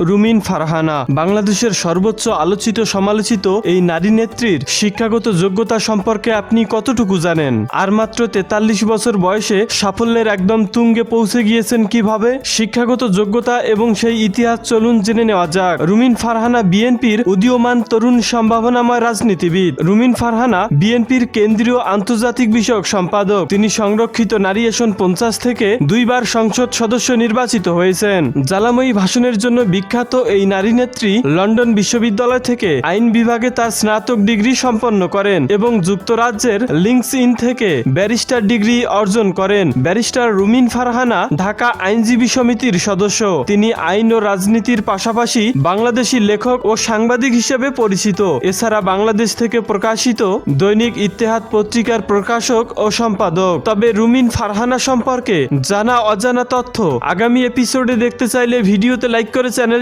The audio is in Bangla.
রুমিন ফারহানা। বাংলাদেশের সর্বোচ্চ আলোচিত সমালোচিত এই নারী নেত্রীর শিক্ষাগত যোগ্যতা সম্পর্কে আপনি কতটুকু জানেন? আর মাত্র তেতাল্লিশ বছর বয়সে সাফল্যের একদম তুঙ্গে পৌঁছে গিয়েছেন কীভাবে? শিক্ষাগত যোগ্যতা এবং সেই ইতিহাস চলুন জেনে নেওয়া যাক। রুমিন ফারহানা বিএনপির উদীয়মান তরুণ সম্ভাবনাময় রাজনীতিবিদ। রুমিন ফারহানা বিএনপির কেন্দ্রীয় আন্তর্জাতিক বিষয়ক সম্পাদক। তিনি সংরক্ষিত নারী আসন পঞ্চাশ থেকে দুইবার সংসদ সদস্য নির্বাচিত হয়েছেন। জ্বালাময়ী ভাষণের জন্য বিখ্যাত এই নারী নেত্রী লন্ডন বিশ্ববিদ্যালয় থেকে আইন বিভাগে তার স্নাতক ডিগ্রি সম্পন্ন করেন এবং যুক্তরাজ্যের লিঙ্কস ইন থেকে ব্যারিস্টার ডিগ্রি অর্জন করেন। ব্যারিস্টার রুমিন ফারহানা ঢাকা আইনজীবী সমিতির সদস্য। তিনি আইন ও রাজনীতির পাশাপাশি বাংলাদেশি লেখক ও সাংবাদিক হিসেবে পরিচিত। এছাড়া বাংলাদেশ থেকে প্রকাশিত দৈনিক ইত্তেহাদ পত্রিকার প্রকাশক ও সম্পাদক। তবে রুমিন ফারহানা সম্পর্কে জানা অজানা তথ্য আগামী এপিসোডে দেখতে চাইলে ভিডিওতে লাইক করে চ্যানেল